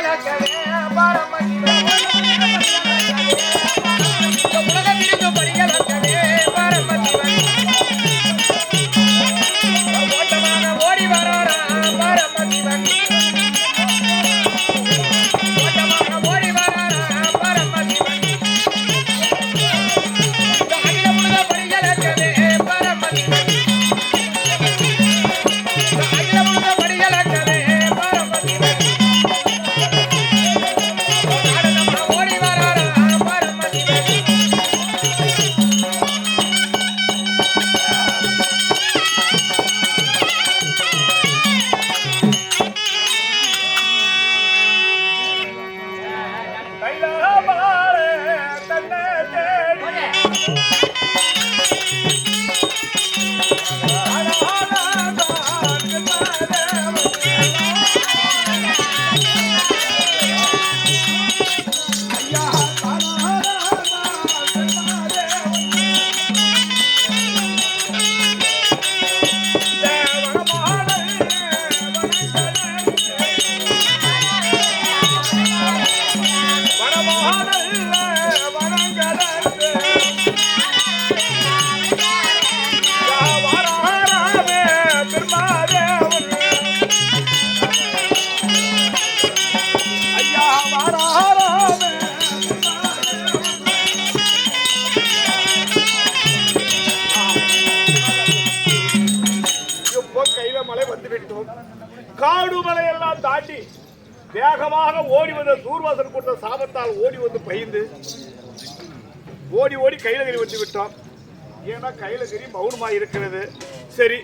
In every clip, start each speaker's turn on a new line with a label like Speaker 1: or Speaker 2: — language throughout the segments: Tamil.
Speaker 1: படிகளக்கவே பாரம்பரிய
Speaker 2: தேடி ஐயா காடு மலையெல்லாம் தாண்டி வேகமாக ஓடி வந்த தூர்வாசன் கொடுத்த சாபத்தால் ஓடி வந்து பயந்து ஓடி ஓடி கைலகிரி வந்து விட்டோம் ஏன்னா கைலகிரி மௌனமாக இருக்கிறது. சரி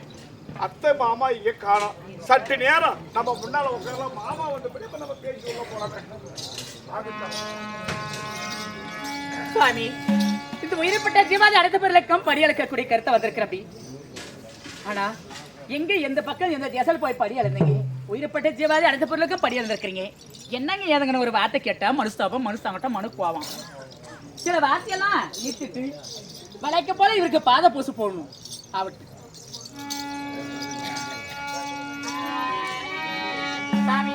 Speaker 2: அத்தை மாமா இங்கே காணும். சற்று நேரம் நம்ம முன்னால உட்காரலாம் மாமா வந்து படி நம்ம பேசி உள்ள போறாங்க.
Speaker 3: சுவாமி இந்த உயிரப்பட்ட ஜீவாதி அடுத்த பிறலக்கம் படி அளக்கக்கூடிய கருத்தை வந்திருக்கிறப்பி ஆனா எங்க எந்த பக்கம் எந்த திசையில் போய் படி அளந்தீங்க உயிரப்பட்ட ஜீவாதி அடுத்த பொருளுக்கு படி அளந்திருக்கிறீங்க என்னங்க ஏதங்கன ஒரு வார்த்தை கேட்டா மனுஸ்தாபம் மனுஸ்தாங்கட்ட மனு கோவம் சில வார்த்தையெல்லாம் இட்டுட்டு வளைக்க போல இவருக்கு பாத பூசு போடணும். ஆவட்டு. சாமி.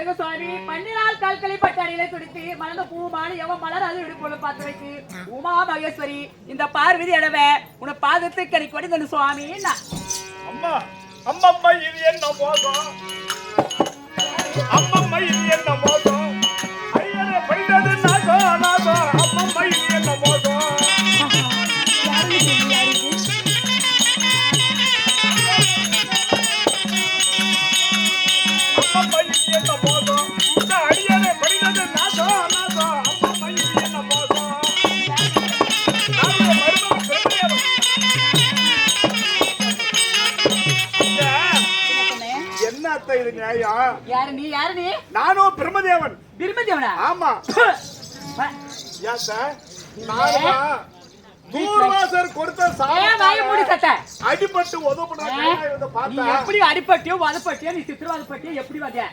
Speaker 3: கனக சுவாமி பன்னிரால் கால்களை பட்டாரியில துடித்து மலர்ந்த பூமானு எவன் மலராது விடுப்போல பார்த்து வைத்து உமா மகேஸ்வரி இந்த பார்வதி அடவ உன பாதத்து கனி கொடி சுவாமி
Speaker 2: அம்மா அம்மம்மா இது என்ன மோசம் அம்மம்மா இது என்ன இது நியாயம்
Speaker 3: யாரு நீ? யாரு நீ?
Speaker 2: நானும் பிரம்மதேவன்.
Speaker 3: திருமதியவனா
Speaker 2: ஆமா. ஏன் சார்? நானுமா தூர்வாசர் கொடுத்த
Speaker 3: சட்ட
Speaker 2: அடிபட்டு பார்த்தா?
Speaker 3: எப்படி அடிப்பட்டியோ வதப்பட்டியோ நீ சித்திரவாதப்பட்டியோ எப்படி வந்த?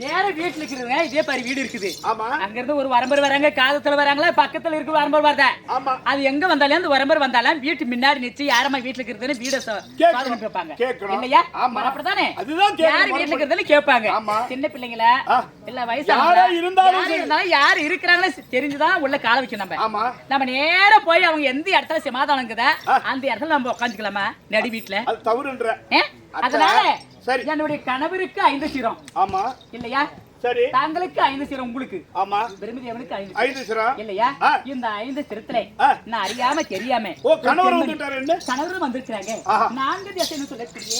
Speaker 3: நேரா வீட்டுல இருக்குதுங்க இதே பாரு வீடு இருக்குது.
Speaker 2: ஆமா.
Speaker 3: அங்க இருந்து ஒரு வரம்பர் வராங்க காதத்துல வராங்களா பக்கத்துல இருக்க வரம்பர் வரத
Speaker 2: ஆமா.
Speaker 3: அது எங்க வந்தாலும் அந்த வரம்பர் வந்தாலும் வீட்டு முன்னாடி நிச்சு யாரம்மா வீட்டுல இருக்கிறதுன்னு வீட கேட்பாங்க. இல்லையா?
Speaker 2: ஆமா.
Speaker 3: அப்படித்தானே?
Speaker 2: அதுதான்.
Speaker 3: யாரு வீட்டுல இருக்கிறதுன்னு கேட்பாங்க. சின்ன பிள்ளைங்கள. இல்ல வயசு
Speaker 2: இருந்தாலும்.
Speaker 3: இருந்தாலும் யாரு இருக்கிறாங்களோ தெரிஞ்சுதான் உள்ள கால வைக்கணும் நம்ம.
Speaker 2: ஆமா.
Speaker 3: நம்ம நேரா போய் அவங்க எந்த இடத்துல சமாதானம் இருக்குதா. அந்த இடத்துல நம்ம உட்காந்துக்கலாமா? நடு வீட்டுல.
Speaker 2: தவறுன்ற?
Speaker 3: அதனால
Speaker 2: சரி.
Speaker 3: என்னுடைய கணவருக்கு ஐந்து சிரம்.
Speaker 2: ஆமா.
Speaker 3: இல்லையா?
Speaker 2: சரி.
Speaker 3: தாங்களுக்கு ஐந்து சிரம் உங்களுக்கு.
Speaker 2: ஆமா.
Speaker 3: பிரம்மதேவனுக்கு ஐந்து
Speaker 2: ஐந்து சிரம்.
Speaker 3: இல்லையா. இந்த ஐந்து சிரத்திலே. நான் அறியாம தெரியாம
Speaker 2: ஓ கணவர் வந்துட்டாரு என்ன?
Speaker 3: கணவரும் வந்திருக்கிறாங்க.
Speaker 2: ஆஹா.
Speaker 3: நான்கு தேசம்னு சொல்லக்கூடிய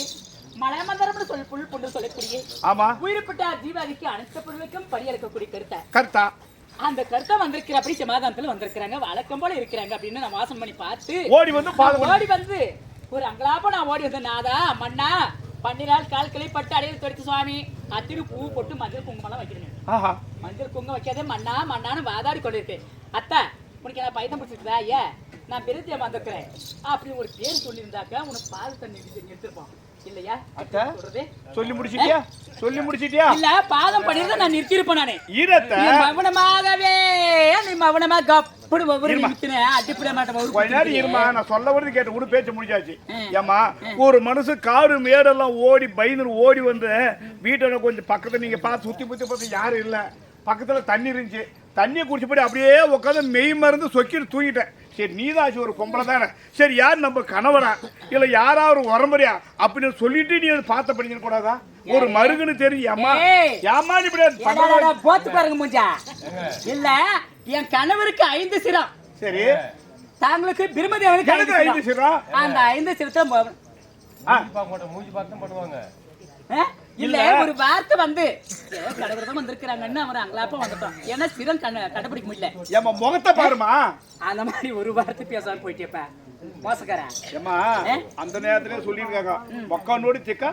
Speaker 3: மலைமந்தரம்னு சொல்ல புல் பொண்ணு சொல்லக்கூடிய
Speaker 2: ஆமா.
Speaker 3: உயிர்பட்ட ஜீவாதிக்கு அனைத்து பொருளுக்கும் பரியளிக்கக்கூடிய கருத்தை?
Speaker 2: கர்த்தா.
Speaker 3: அந்த கருத்தை வந்திருக்கிற அப்படி சமாதானத்துல வந்திருக்கிறாங்க. வழக்கம் போல இருக்கிறாங்க அப்படின்னு நான் வாசம் பண்ணி பார்த்து
Speaker 2: ஓடி வந்து
Speaker 3: ஓடி வந்து ஒரு அங்கலாப்ப நான் ஓடி வந்தேன். நாதா மண்ணா பன்னிரால் கால்களை பட்டு அடையில் தொடுத்து சுவாமி. அத்திரு பூ போட்டு மஞ்சள் குங்குமம் வைக்கிறேன் மஞ்சள் குங்குமம் வைக்காதே மண்ணா மண்ணான்னு வாதாடி கொண்டிருக்கேன் அத்தா உனக்கு நான் பைத்தம் பிடிச்சிருக்கா ஐயா? நான் பெருத்தியா வந்திருக்கிறேன். அப்படி ஒரு பேர் சொல்லியிருந்தாக்க உனக்கு பால் தண்ணி எடுத்திருப்பான் இல்லையா?
Speaker 2: சொல்லி முடிச்சிட்டியா? சொல்லி முடிச்சிட்டியா?
Speaker 3: இல்ல பாதம் பண்ணிருந்தா நான் நிறுத்திருப்பேன் நானே.
Speaker 2: ஈரத்தை
Speaker 3: நீ மௌனமாகவே நீ மௌனமா கப்படு ஒவ்வொரு அடிப்பட மாட்டேன்
Speaker 2: கொஞ்ச நேரம் இருமா நான் சொல்ல வருது கேட்டு கூட பேச்சு முடிஞ்சாச்சு. ஏமா ஒரு மனுஷன் காடு மேடெல்லாம் ஓடி பயந்து ஓடி வந்து வீட்டோட கொஞ்சம் பக்கத்துல நீங்க பார்த்து சுத்தி புத்தி பார்த்து யாரும் இல்ல. பக்கத்துல தண்ணி இருந்துச்சு. தண்ணியை குடிச்சபடி அப்படியே உட்காந்து மெய் மருந்து சொக்கிட்டு தூங்கிட்டேன். சரி நீதாச்சு ஒரு பொம்பளை தானே. சரி யார் நம்ம கணவரா? இல்ல யாரா ஒரு உரம்பரையா அப்படின்னு சொல்லிட்டு நீ அதை பார்த்த படிக்க கூடாதா? ஒரு மருகுன்னு தெரியும் ஏமா
Speaker 3: ஏய்.
Speaker 2: ஏமா நீ இப்படி
Speaker 3: போத்து பாருங்க மூஞ்சா. இல்ல என் கணவருக்கு ஐந்து சிரம்.
Speaker 2: சரி.
Speaker 3: தாங்களுக்கு பிரம்மதேவனுக்கு ஐந்து
Speaker 2: எனக்கு ஐந்து
Speaker 3: சிரம்.
Speaker 2: சிரம்?
Speaker 3: அந்த ஐந்து சிரத்தை மொ-
Speaker 2: ஆ,
Speaker 3: ஆ? இல்ல. ஒரு வார்த்தை வந்து கடவுள் வந்திருக்கிறாங்கன்னு அவர் அங்கலாப்ப வந்துட்டோம். ஏன்னா சிரம் கண்ண கண்டுபிடிக்க முடியல.
Speaker 2: ஏம்மா முகத்தை பாருமா
Speaker 3: அந்த மாதிரி ஒரு வார்த்தை பேசாம போயிட்டேப்ப. மோசக்காரன்.
Speaker 2: ஏம்மா
Speaker 3: ஏ?
Speaker 2: அந்த நேரத்துல சொல்லியிருக்காங்க. மொக்கானோடி சிக்கா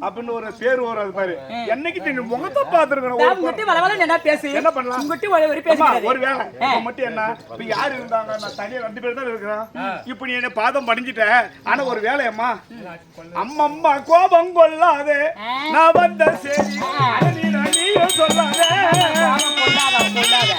Speaker 2: அப்படின்னு ஒரு பேர் வரும் அது பாரு என்னைக்கு நீ முகத்தை
Speaker 3: வளவள என்ன பேசு
Speaker 2: என்ன பண்ணலாம்?
Speaker 3: உங்ககிட்ட ஒரு ஒரு பேச
Speaker 2: ஒரு வேலை இப்ப மட்டும் என்ன இப்ப யாரு இருந்தாங்க நான் தனியா ரெண்டு பேர் தான் இருக்கிறேன் இப்ப நீ என்ன பாதம் படிஞ்சிட்ட ஆனா ஒரு வேலையம்மா அம்மம்மா கோபம் கொள்ளாதே. நான் வந்த சரி நீ சொல்லாதே
Speaker 3: கொள்ளாத கொள்ளாத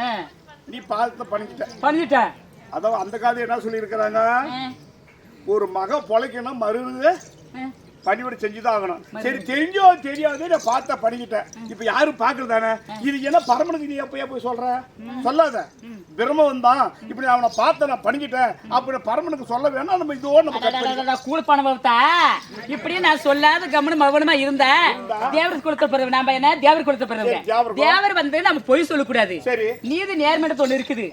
Speaker 3: ஆ,
Speaker 2: நீ பாதத்தை பண்ணிக்கிட்ட
Speaker 3: பண்ணிட்டேன்
Speaker 2: அதான் அந்த காலத்துல என்ன சொல்லியிருக்கிறாங்க? ஒரு மக பொழைக்கணும் மருது. பணிவிட செஞ்சுதான் ஆகணும் சரி தெரிஞ்சோ தெரியாதோ நான் பார்த்த பண்ணிக்கிட்டேன் இப்ப யாரும் பாக்குறதானே இது என்ன பரமனுக்கு நீ எப்ப போய் சொல்ற? சொல்லாத. பிரம்மன் தான் இப்படி அவனை பார்த்த நான் பண்ணிக்கிட்டேன் அப்படி பரமனுக்கு சொல்ல வேணாம் நம்ம இதோட நம்ம
Speaker 3: பணம் வளர்த்தா இப்படியே நான் சொல்லாத கம்முனு மௌனமா இருந்தேன் தேவர் கொடுத்த பிறகு நாம என்ன? தேவர் கொடுத்த பிறகு.
Speaker 2: தேவர்
Speaker 3: வந்து நம்ம பொய் சொல்லக்கூடாது.
Speaker 2: சரி.
Speaker 3: நீதி நேர்மையான ஒண்ணு இருக்குது.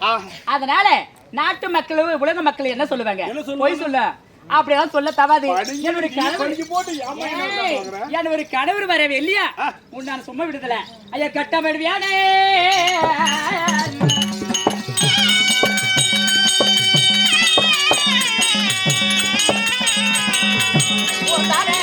Speaker 3: அதனால நாட்டு மக்கள் உலக மக்கள் என்ன சொல்லுவாங்க? பொய் சொல்ல. அப்படியெல்லாம் சொல்ல தவாது. என்னுடைய கணவர்? என்னுடைய கணவர் வரவே இல்லையா? உன் நான் சும்மா விடுதல. ஐயா கட்டப்படுவியானே உன்னாலே ஐயப்பா,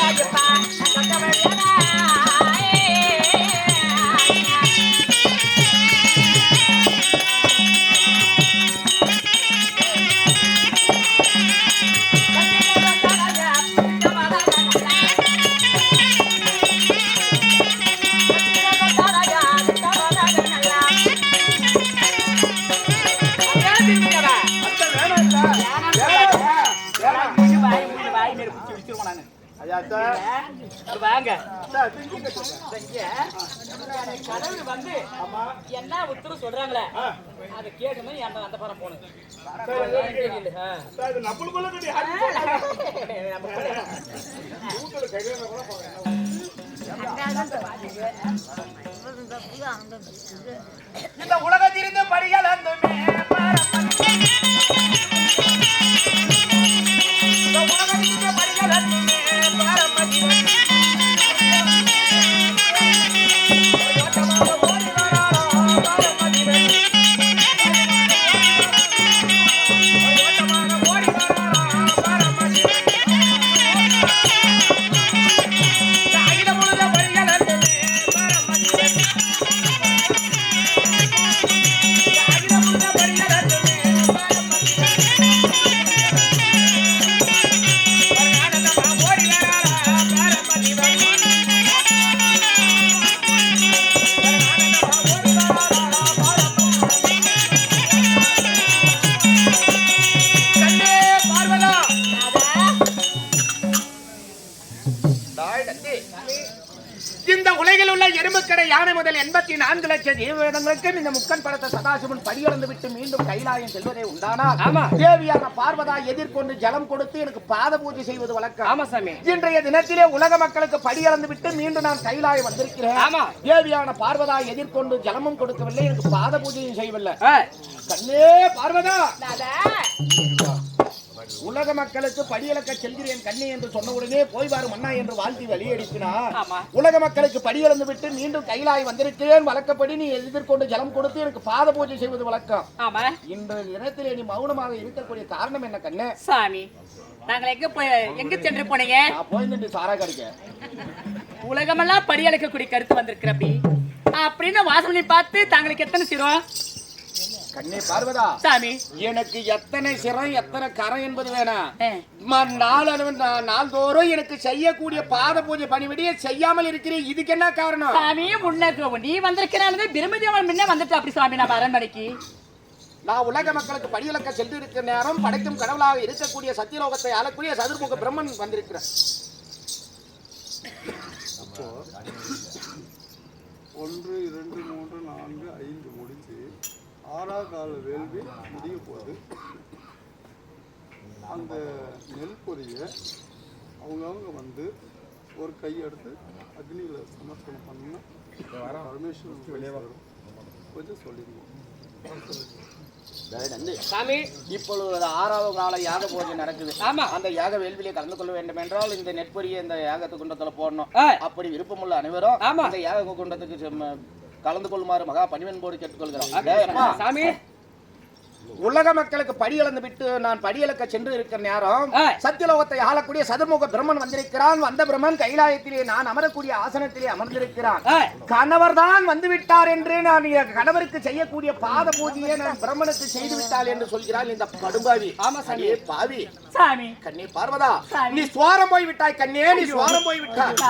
Speaker 3: கடவுள் வந்து என்ன உத்தரவு சொல்றாங்களே அதை கேட்கணும் அந்த அந்த படம் போகணும்
Speaker 1: இந்த உலகத்திலிருந்து வந்து- அந்த யானை முதல் எண்பத்தி நான்கு லட்சம் ஜீவவேதங்களுக்கும் இந்த முக்கன் படத்தை சதாசிவன் படியிழந்து விட்டு மீண்டும் கைலாயம் செல்வதே உண்டானால்
Speaker 3: ஆமா.
Speaker 1: தேவியான பார்வதா எதிர்கொண்டு ஜலம் கொடுத்து எனக்கு பாத பூஜை செய்வது வழக்கம்.
Speaker 3: ஆமா சாமி.
Speaker 1: இன்றைய தினத்திலே உலக மக்களுக்கு படியிழந்து விட்டு மீண்டும் நான் கைலாயம் வந்திருக்கிறேன்.
Speaker 3: ஆமா.
Speaker 1: தேவியான பார்வதா எதிர்கொண்டு ஜலமும் கொடுக்கவில்லை எனக்கு பாத பூஜையும் செய்யவில்லை. கண்ணே பார்வதா. உலக மக்களுக்கு படியிழக்க செல்கிறேன் கண்ணே என்று சொன்ன உடனே போய் வாரு மன்னா என்று வாழ்த்தி வழியடிப்பினார்
Speaker 3: ஆமா.
Speaker 1: உலக மக்களுக்கு படியிழந்து விட்டு மீண்டும் கைலாய் வந்திருக்கிறேன். வழக்கப்படி நீ எதிர்கொண்டு ஜலம் கொடுத்து எனக்கு பாத பூஜை செய்வது வழக்கம். இந்த தினத்திலே நீ மௌனமாக இருக்கக்கூடிய காரணம் என்ன கண்ணே?
Speaker 3: சாமி நாங்கள் எங்க போய் எங்க சென்று போனீங்க?
Speaker 1: நான் போய் சாரா கடிக்க.
Speaker 3: உலகமெல்லாம் படியளக்கக்கூடிய கருத்து வந்திருக்கிறப்பி. அப்படின்னு வாசனை பார்த்து தாங்களுக்கு எத்தனை சிரம்?
Speaker 1: கண்ணே பார்வதா
Speaker 3: சாமி.
Speaker 1: எனக்கு எத்தனை சிரம் எத்தனை கரம் என்பது வேணாம்
Speaker 3: ஆ.
Speaker 1: ம- நாளளவு நா- நாள்தோறும் எனக்கு செய்யக்கூடிய பாத பூஜை பணிவிடையே செய்யாமல் இருக்கிறேன் இதுக்கு என்ன காரணம்?
Speaker 3: சாமி முன்ன நீ வந்திருக்கிறானது பிரம்மதி அவன் முன்ன வந்துட்டு. அப்படி சாமி நம்ம அரண்மனைக்கு.
Speaker 1: நான் உலக மக்களுக்கு படியிலக்க சென்று இருக்கிற நேரம் படைக்கும் கடவுளாக இருக்கக்கூடிய சத்தியலோகத்தை ஆளக்கூடிய சதுர்முக பிரம்மன் வந்திருக்கிறார்.
Speaker 4: ஒன்று இரண்டு மூன்று நான்கு ஐந்து ஆறாவது கால வேள்வி முடிய போது அந்த நெல் பொரிய அவங்கவுங்க வந்து ஒரு கை எடுத்து அக்னியில் சமர்ப்பணம் பண்ணா பரமேஸ்வரன் வெளியே வரும் கொஞ்சம் சொல்லிடுவோம்
Speaker 1: சாமி இப்பொழுது ஆறாவது கால யாக பூஜை நடக்குது.
Speaker 3: ஆமா.
Speaker 1: அந்த யாக வேள்வியிலே கலந்து கொள்ள வேண்டும் என்றால் இந்த நெற்பொரிய இந்த யாகத்து குண்டத்துல போடணும். அப்படி விருப்பமுள்ள அனைவரும்
Speaker 3: ஆமா.
Speaker 1: இந்த யாக குண்டத்துக்கு செம்ம- கலந்து கொள்ளுமாறு மகா பணிவன்போடு கேட்டுக்கொள்கிறோம். டேய் அப்பா,
Speaker 3: சாமி.
Speaker 1: உலக மக்களுக்கு படி இழந்து விட்டு நான் படியலக்க சென்று இருக்கிற நேரம். சத்தியலோகத்தை ஆளக்கூடிய சதுர்முக பிரம்மன் வந்திருக்கிறான். வந்த பிரம்மன் கைலாயத்திலே நான் அமரக்கூடிய ஆசனத்திலே அமர்ந்திருக்கிறான். கணவர் தான் வந்து விட்டார் என்று நான் என் கணவருக்கு செய்யக்கூடிய பாத பூஜையை நான் பிரம்மனுக்கு செய்து விட்டாள் என்று சொல்கிறாள் இந்த படுபாவி
Speaker 3: ஆமா, சாமி.
Speaker 1: பாவி.
Speaker 3: சாமி.
Speaker 1: கண்ணே பார்வதா. நீ சுவாரம் போய் விட்டாய் கண்ணே நீ சுவாரம் போய் விட்டாய்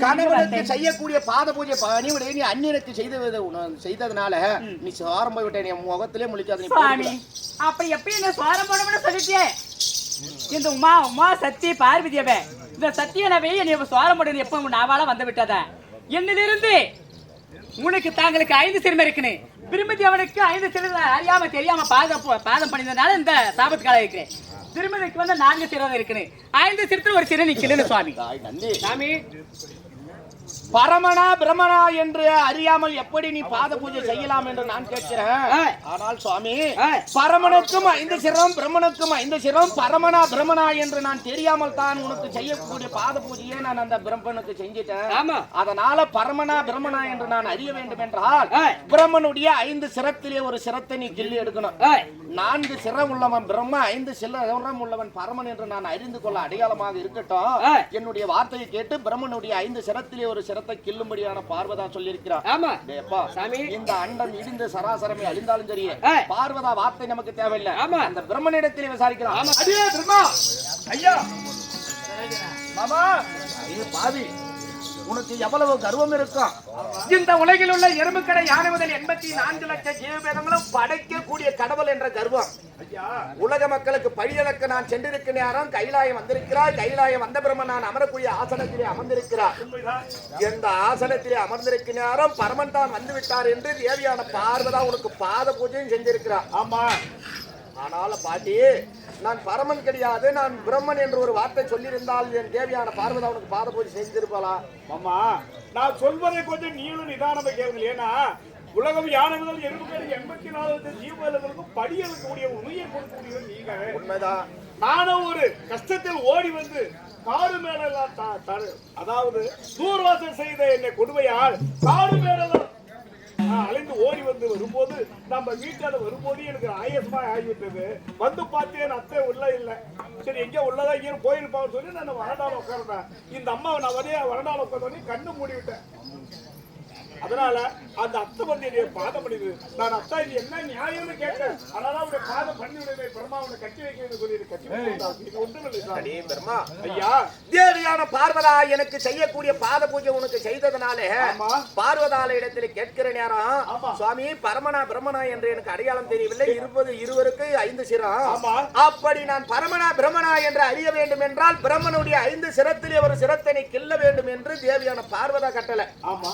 Speaker 1: கணவனுக்கு செய்யக்கூடிய பாத பூஜை பணிவிடை நீ அந்நியனுக்கு செய்தது உன- செய்ததுனால நீ சுவாரம் போய் விட்டாய் நீ உன் முகத்திலே முழிக்காத நீ.
Speaker 3: அப்படி எப்படி என்ன சுவாரம் போடணும்னு சொல்லிட்டே இந்த உமா உமா சக்தி பார்வதியவே. இந்த சத்தியனவே நீ சுவாரம் போடுறது எப்போ நாவால வந்து விட்டதா. என்னிலிருந்து உனக்கு தாங்களுக்கு ஐந்து சிறுமை இருக்குன்னு. திருமதி அவனுக்கு ஐந்து சிறுமை அறியாம தெரியாம பாதம் பாதம் பண்ணினதுனால இந்த சாபத்து காலம் இருக்கிறேன். திருமதிக்கு வந்து நான்கு சிறுவை இருக்குன்னு. ஐந்து சிறுத்துல ஒரு சிறு நிக்கலன்னு சுவாமி. சாமி.
Speaker 1: பரமனா பிரமனா என்று அறியாமல் எப்படி நீ பாத பூஜை செய்யலாம் என்று நான் கேட்கிறேன். ஆனால் சுவாமி. பரமனுக்கும் ஐந்து சிரம் பிரம்மனுக்கும் ஐந்து சிரம் பரமனா பிரமனா என்று நான் தெரியாமல் தான் உனக்கு செய்யக்கூடிய பாத பூஜையை நான் அந்த பிரம்மனுக்கு செஞ்சிட்டேன். அதனால பரமனா பிரமனா என்று நான் அறிய வேண்டும் என்றால். பிரம்மனுடைய ஐந்து சிரத்திலே ஒரு சிரத்தை நீ கிள்ளி எடுக்கணும் நான்கு சிரம் உள்ளவன் பிரம்ம ஐந்து சிரம் உள்ளவன் பரமன் என்று நான் அறிந்து கொள்ள அடையாளமாக இருக்கட்டும். என்னுடைய வார்த்தையை கேட்டு பிரம்மனுடைய ஐந்து சிரத்திலே ஒரு சிரத்தை கிள்ளும்படியான பார்வதா சொல்லியிருக்கிறார்
Speaker 3: ஆமா
Speaker 1: டேய் அப்பா,
Speaker 3: சாமி.
Speaker 1: இந்த அண்டம் இடிந்து சராசரமே அழிந்தாலும் சரி. பார்வதா வார்த்தை நமக்கு தேவையில்லை
Speaker 3: ஆமா.
Speaker 1: அந்த பிரம்மனிடத்திலே விசாரிக்கலாம்
Speaker 3: ஆமா.
Speaker 1: அடியே பிரம்மா ஐயா மாமா ஐயோ பாவி உனக்கு எவ்வளவு கர்வம் இருக்கும் இந்த உலகில் உள்ள எறும்புக்கடை யானை முதல் எண்பத்தி நான்கு லட்சம் ஜீவபேதங்களும் படைக்கக்கூடிய கடவுள் என்ற கர்வம்.
Speaker 2: ஐயா
Speaker 1: உலக மக்களுக்கு பழியளக்க நான் சென்றிருக்க நேரம் கைலாயம் வந்திருக்கிறாய் கைலாயம் வந்த பிரம்ம நான் அமரக்கூடிய ஆசனத்திலே அமர்ந்திருக்கிறார்.
Speaker 2: உண்மைதான்
Speaker 1: எந்த ஆசனத்திலே அமர்ந்திருக்க நேரம் பரமன் தான் வந்து விட்டார் என்று தேவியான பார்வதா உனக்கு பாத பூஜையும் செஞ்சிருக்கிறார்.
Speaker 2: ஆமா
Speaker 1: ஆனால பாட்டி நான் பரமன் கிடையாது நான் பிரம்மன் என்று ஒரு வார்த்தை சொல்லியிருந்தால் என் தேவியான பார்வதா உனக்கு பாத பூஜை செஞ்சிருப்பாளா
Speaker 2: மாமா நான் சொல்வதை கொஞ்சம் நீளும் நிதானமா கேளுங்க ஏன்னா உலகம் யானை முதல் எறும்புகள் எண்பத்தி நாலு ஜீவர்களுக்கும் படியலுக்கூடிய உண்மையை கொடுக்கக்கூடிய நீங்க
Speaker 1: உண்மைதான்.
Speaker 2: நானும் ஒரு கஷ்டத்தில் ஓடி வந்து காடு மேலெல்லாம் அதாவது தூர்வாசம் செய்த என்னை கொடுமையால் காடு மேலெல்லாம் அழைந்து ஓடி வந்து வரும்போது நம்ம வீட்டால வரும்போது எனக்கு ஆயசமா ஆகிவிட்டது. வந்து பார்த்தேன் அத்தை உள்ள இல்லை. சரி எங்க உள்ளதா இங்கே போயிருப்பான்னு சொல்லி நான் வரண்டால உட்கார்ந்தேன். இந்த அம்மா நான் வரைய வரண்டால உட்கார்ந்தோடனே கண்ணு மூடி விட்டேன் அதனால அந்த அத்தை வந்து பாதம் பண்ணிது நான் அத்தா இது என்ன நியாயம்னு கேட்டேன். அதனால அவருடைய பாதம் பண்ணி விடுங்க பிரம்மா அவனை கட்டி வைக்கிறது சொல்லி கட்டி வைக்கிறான். இது ஒன்றுமில்லை
Speaker 1: பிரம்மா.
Speaker 2: ஐயா.
Speaker 1: தேவியான பார்வதா எனக்கு செய்யக்கூடிய பாத பூஜை உனக்கு செய்ததனாலே. பார்வதால இடத்துல கேட்கிற நேரம். சுவாமி பரமனா பிரம்மனா என்று எனக்கு அடையாளம் தெரியவில்லை. இருப்பது இருவருக்கு ஐந்து சிரம்.
Speaker 2: ஆமா.
Speaker 1: அப்படி நான் பரமனா பிரம்மனா என்று அறிய வேண்டும் என்றால் பிரம்மனுடைய ஐந்து சிரத்திலே ஒரு சிரத்தினை கிள்ள வேண்டும் என்று தேவியான பார்வதா கட்டளை.
Speaker 2: ஆமா.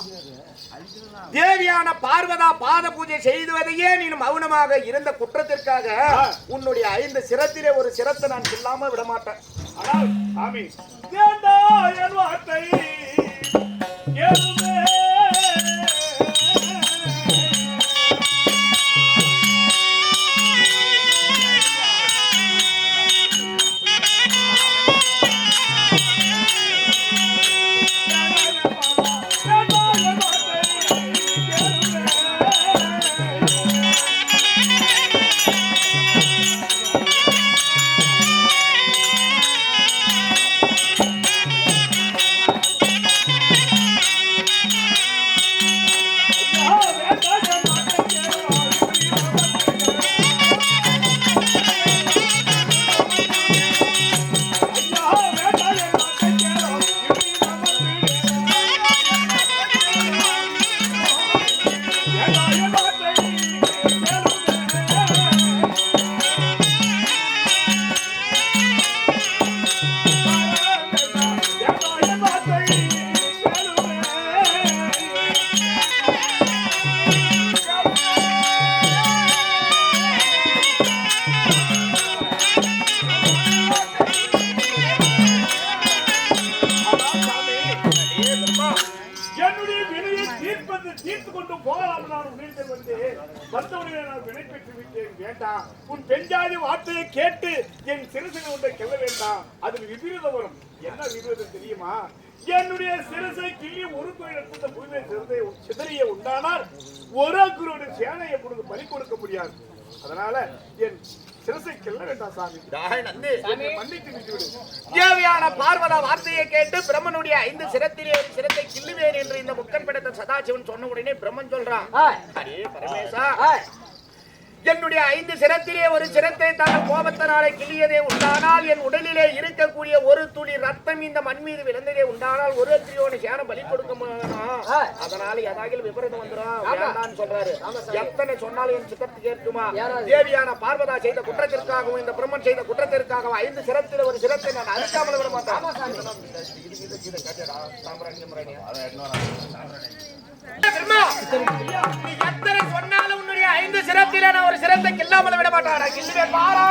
Speaker 1: தேவியான பார்வதா பாத பூஜை செய்துவதையே நீ மௌனமாக இருந்த குற்றத்திற்காக உன்னுடைய ஐந்து சிரத்திலே ஒரு சிரத்தை நான் இல்லாம விட மாட்டேன்
Speaker 2: ஆனால் சாமி என் வார்த்தை? என் சிறுசினை ஒன்றை கெல்ல வேண்டாம் அதில் விபரீதம் வரும். என்ன விபரீதம் தெரியுமா? என்னுடைய சிறுசை கிள்ளி ஒரு எடுத்த பூமியை சிறுதை சிதறிய உண்டானால் ஒரு குருடைய சேனையை கொடுத்து பலி கொடுக்க முடியாது. அதனால என் சிறுசை கெல்ல வேண்டாம் சாமி. மன்னித்து விட்டுவிடு.
Speaker 1: தேவியான பார்வதா வார்த்தையை கேட்டு பிரம்மனுடைய ஐந்து சிரத்திலே சிரத்தை கிள்ளுவேன் என்று இந்த முக்கன் படத்தை சதாசிவன் சொன்ன உடனே பிரம்மன் சொல்றான். அடே பரமேசா என்னுடைய ஐந்து சிரத்திலே ஒரு சிரத்தை தாங்கள் கோபத்தினாலே கிள்ளியதே உண்டானால் என் உடலிலே இருக்கக்கூடிய ஒரு துளி ரத்தம் இந்த மண் மீது விழுந்ததே உண்டானால் ஒரு திரியோனு சேன பலி கொடுக்க அதனால ஏதாவது விபரீதம் வந்துடும் சொல்றாரு. எத்தனை சொன்னாலும் என் சித்தத்து கேட்குமா? தேவியான பார்வதா செய்த குற்றத்திற்காகவும் இந்த பிரம்மன் செய்த குற்றத்திற்காகவும் ஐந்து சிரத்திலே ஒரு சிரத்தை நான் அறுக்காமல் விட மாட்டேன். எத்தனை சொன்னாலும் ஐந்து சிரத்திலே நான் ஒரு சிறந்த கில்லாமல் விட மாட்டான் கில்லுவே பாரா!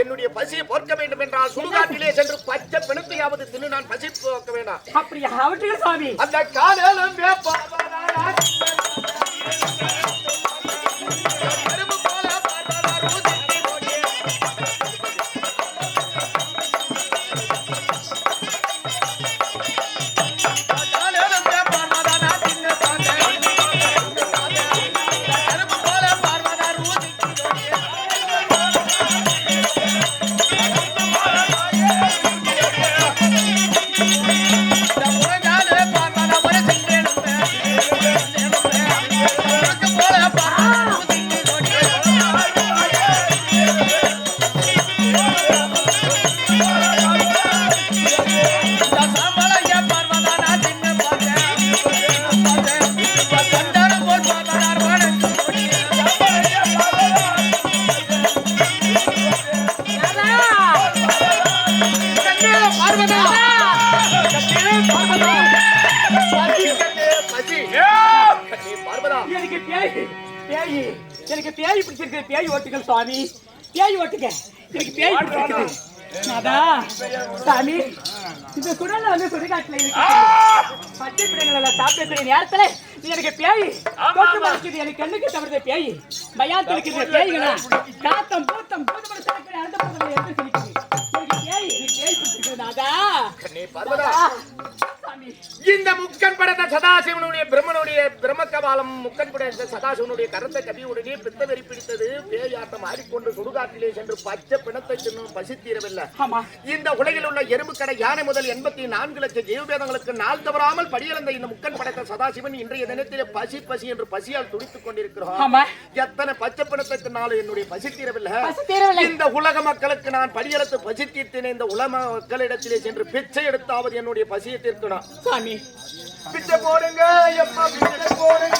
Speaker 1: என்னுடைய பசியை போர்க்க வேண்டும் என்றால் சுடுகாட்டிலே சென்று பச்சை பிணத்தையாவது தின்னு நான் பசி போக்க வேண்டாம்.
Speaker 3: அப்படியா? சாமி
Speaker 1: அந்த காலம்
Speaker 3: பேய். பேய். எனக்கு பேய் பிடிச்சிருக்கு. பேய் ஓட்டுகள் சுவாமி. பேய் ஓட்டுங்க. எனக்கு பேய் பிடிச்சிருக்கு. நாதா சாமி இந்த குடல்ல வந்து சுடுகாட்டுல இருக்கு. பச்சை பிள்ளைங்கள சாப்பிடக்கூடிய நேரத்துல நீ எனக்கு பேய். தொட்டு மறைக்குது எனக்கு கண்ணுக்கு தவிர்த்த பேய். பயாத்து இருக்குது பேய்களா காத்தம் பூத்தம் பூதமட சாக்கடை அந்த எடுத்து
Speaker 1: இந்த முக்கன் படைத்த சதாசிவனுடைய பிரம்மனுடைய பிரம்மக்கபாலம் முக்கன் படைத்த சதாசிவனுடைய கருத்தை கவியுடனே பித்தவெறி பிடித்தது பேயாட்டம் ஆடிக்கொண்டு சுடுகாட்டிலே சென்று பச்சை பிணத்தை தின்னும் பசித்தீரவில்லை. இந்த உலகில் உள்ள எறும்புக்கடை யானை முதல் எண்பத்தி நான்கு லட்சம் ஜீவபேதங்களுக்கு நாள் தவறாமல் படியிழந்த இந்த முக்கன் படைத்த சதாசிவன் இன்றைய தினத்திலே பசி பசி என்று பசியால் துடித்துக் கொண்டிருக்கிறோம். எத்தனை பச்சை பிணத்தை தின்னாலும் என்னுடைய
Speaker 3: பசி தீரவில்லை.
Speaker 1: இந்த உலக மக்களுக்கு நான் படியெடுத்து பசி தீர்த்தேன் இந்த உலக மக்களிடத்திலே சென்று பிச்சை எடுத்தாவது என்னுடைய பசியை தீர்க்கணும்
Speaker 3: சாமி.
Speaker 1: பிச்சை போடுங்க எப்பா பிச்சை போடுங்க.